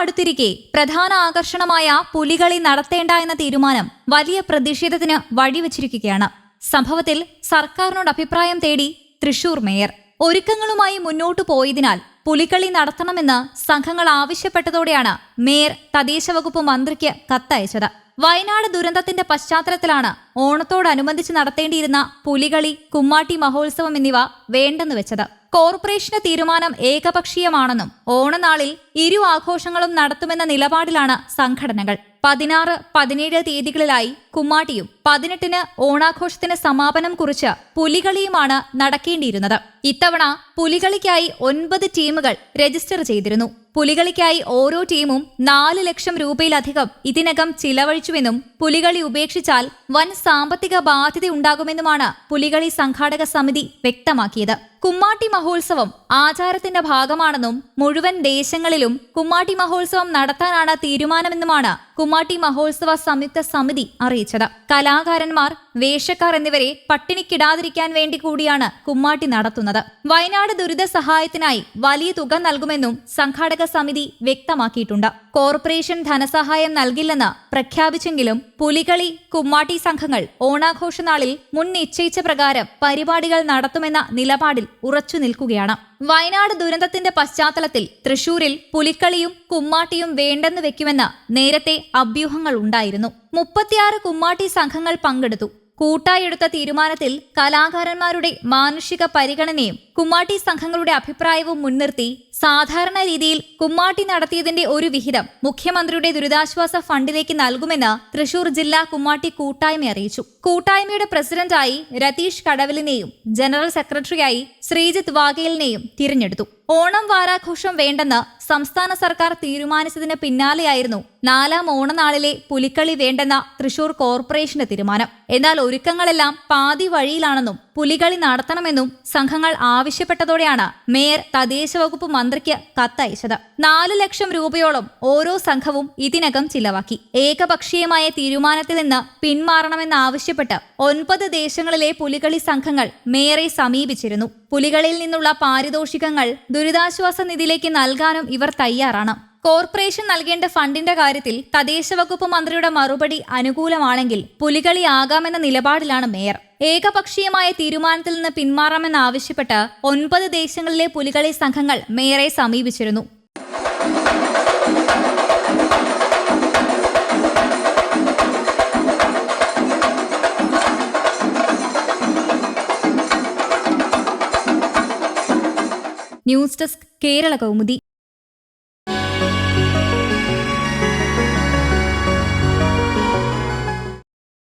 അടുത്തിരിക്കെ പ്രധാന ആകർഷണമായ പുലികളി നടത്തേണ്ട എന്ന തീരുമാനം വലിയ പ്രതിഷേധത്തിന് വഴിവെച്ചിരിക്കുകയാണ്. സംഭവത്തിൽ സർക്കാരിനോട് അഭിപ്രായം തേടി തൃശൂർ മേയർ. ഒരുക്കങ്ങളുമായി മുന്നോട്ടു പോയതിനാൽ പുലിക്കളി നടത്തണമെന്ന് സംഘങ്ങൾ ആവശ്യപ്പെട്ടതോടെയാണ് മേയർ തദ്ദേശ വകുപ്പ് മന്ത്രിക്ക് കത്തയച്ചത്. വയനാട് ദുരന്തത്തിന്റെ പശ്ചാത്തലത്തിലാണ് ഓണത്തോടനുബന്ധിച്ച് നടത്തേണ്ടിയിരുന്ന പുലികളി കുമ്മാട്ടി മഹോത്സവം എന്നിവ വേണ്ടെന്ന് വെച്ചത്. കോർപ്പറേഷന്റെ തീരുമാനം ഏകപക്ഷീയമാണെന്നും ഓണനാളിൽ ഇരു ആഘോഷങ്ങളും നടത്തുമെന്ന നിലപാടിലാണ് സംഘടനകൾ. പതിനാറ് പതിനേഴ് തീയതികളിലായി കുമ്മാട്ടിയും പതിനെട്ടിന് ഓണാഘോഷത്തിന് സമാപനം കുറിച്ച് പുലികളിയുമാണ് നടക്കേണ്ടിയിരുന്നത്. ഇത്തവണ പുലികളിക്കായി ഒൻപത് ടീമുകൾ രജിസ്റ്റർ ചെയ്തിരുന്നു. പുലികളിക്കായി ഓരോ ടീമും നാല് ലക്ഷം രൂപയിലധികം ഇതിനകം ചിലവഴിച്ചുവെന്നും പുലികളി ഉപേക്ഷിച്ചാൽ വൻ സാമ്പത്തിക ബാധ്യത ഉണ്ടാകുമെന്നുമാണ് പുലികളി സംഘാടക സമിതി വ്യക്തമാക്കിയത്. കുമ്മാട്ടി മഹോത്സവം ആചാരത്തിന്റെ ഭാഗമാണെന്നും മുഴുവൻ ദേശങ്ങളിലും കുമ്മാട്ടി മഹോത്സവം നടത്താനാണ് തീരുമാനമെന്നുമാണ് കുമ്മാട്ടി മഹോത്സവ സംയുക്ത സമിതി അറിയിച്ചത്. കലാകാരന്മാർ വേഷക്കാർ എന്നിവരെ പട്ടിണിക്കിടാതിരിക്കാൻ വേണ്ടി കൂടിയാണ് കുമ്മാട്ടി നടത്തുന്നത്. വയനാട് ദുരിത സഹായത്തിനായി വലിയ തുക നൽകുമെന്നും സംഘാടക സമിതി വ്യക്തമാക്കിയിട്ടുണ്ട്. കോർപ്പറേഷൻ ധനസഹായം നൽകില്ലെന്ന് പ്രഖ്യാപിച്ചെങ്കിലും പുലികളി കുമ്മാട്ടി സംഘങ്ങൾ ഓണാഘോഷ നാളിൽ മുൻ നിശ്ചയിച്ച പ്രകാരം പരിപാടികൾ നടത്തുമെന്ന നിലപാടിൽ ഉറച്ചു നിൽക്കുകയാണ്. വയനാട് ദുരന്തത്തിന്റെ പശ്ചാത്തലത്തിൽ തൃശൂരിൽ പുലിക്കളിയും കുമ്മാട്ടിയും വേണ്ടെന്ന് വെക്കുമെന്ന് നേരത്തെ അഭ്യൂഹങ്ങൾ ഉണ്ടായിരുന്നു. മുപ്പത്തിയാറ് കുമ്മാട്ടി സംഘങ്ങൾ പങ്കെടുത്തു. കൂട്ടായെടുത്ത തീരുമാനത്തിൽ കലാകാരന്മാരുടെ മാനുഷിക പരിഗണനയും കുമ്മാട്ടി സംഘങ്ങളുടെ അഭിപ്രായവും മുൻനിർത്തി സാധാരണ രീതിയിൽ കുമ്മാട്ടി നടത്തിയതിന്റെ ഒരു വിഹിതം മുഖ്യമന്ത്രിയുടെ ദുരിതാശ്വാസ ഫണ്ടിലേക്ക് നൽകുമെന്ന് തൃശൂർ ജില്ലാ കുമ്മാട്ടി കൂട്ടായ്മ അറിയിച്ചു. കൂട്ടായ്മയുടെ പ്രസിഡന്റായി രതീഷ് കടവലിനെയും ജനറൽ സെക്രട്ടറിയായി ശ്രീജിത്ത് വാഗേലിനെയും തിരഞ്ഞെടുത്തു. ഓണം വാരാഘോഷം വേണ്ടെന്ന് സംസ്ഥാന സർക്കാർ തീരുമാനിച്ചതിന് പിന്നാലെയായിരുന്നു നാലാം ഓണനാളിലെ പുലിക്കളി വേണ്ടെന്ന തൃശൂർ കോർപ്പറേഷന്റെ തീരുമാനം. എന്നാൽ ഒരുക്കങ്ങളെല്ലാം പാതി വഴിയിലാണെന്നും പുലികളി നടത്തണമെന്നും സംഘങ്ങൾ ആവശ്യപ്പെട്ടതോടെയാണ് മേയർ തദ്ദേശ വകുപ്പ് മന്ത്രിക്ക് കത്തയച്ചത്. നാല് ലക്ഷം രൂപയോളം ഓരോ സംഘവും ഇതിനകം ചിലവാക്കി. ഏകപക്ഷീയമായ തീരുമാനത്തിൽ നിന്ന് പിന്മാറണമെന്നാവശ്യപ്പെട്ട് ഒൻപത് ദേശങ്ങളിലെ പുലികളി സംഘങ്ങൾ മേയറെ സമീപിച്ചിരുന്നു. പുലികളിൽ നിന്നുള്ള പാരിതോഷികങ്ങൾ ദുരിതാശ്വാസ നിധിയിലേക്ക് നൽകാനും ഇവർ തയ്യാറാണ്. കോർപ്പറേഷൻ നൽകേണ്ട ഫണ്ടിന്റെ കാര്യത്തിൽ തദ്ദേശ വകുപ്പ് മന്ത്രിയുടെ മറുപടി അനുകൂലമാണെങ്കിൽ പുലികളി ആകാമെന്ന നിലപാടിലാണ് മേയർ. ഏകപക്ഷീയമായ തീരുമാനത്തിൽ നിന്ന് പിന്മാറാമെന്നാവശ്യപ്പെട്ട് ഒൻപത് ദേശങ്ങളിലെ പുലികളി സംഘങ്ങൾ മേയറെ സമീപിച്ചിരുന്നു. News desk Kerala Kaumudi.